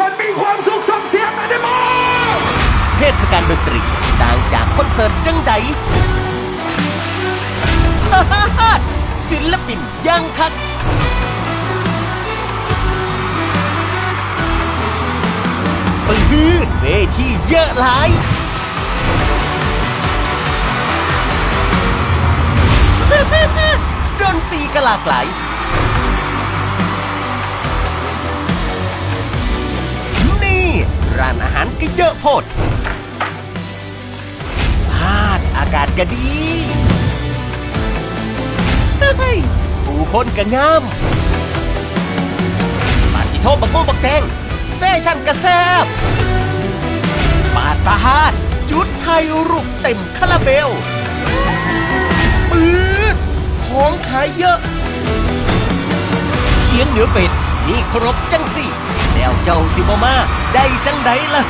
คนมีความสุขส่งเสียงมาได้บ้างเทศกาลดนตรีต่างจากคอนเสิร์ตจังใดศิลปินยังคักปืนเวทีเยอะหลายดนตรีก็หลากหลาย ร้านอาหารก็เยอะโพดพาดอากาศก็ดีเฮ้ยผู้คนก็งามปาติโทบักโมบักแตงแฟชั่นกระแซบปาดปาฮาดจุดไทยรูปเต็มคาราเบลปืดของขายเยอะ เชียงเหนือเฟดนี่ครบจังสิ แล้วเจ้าสิบมา ได้จังไดล่ะ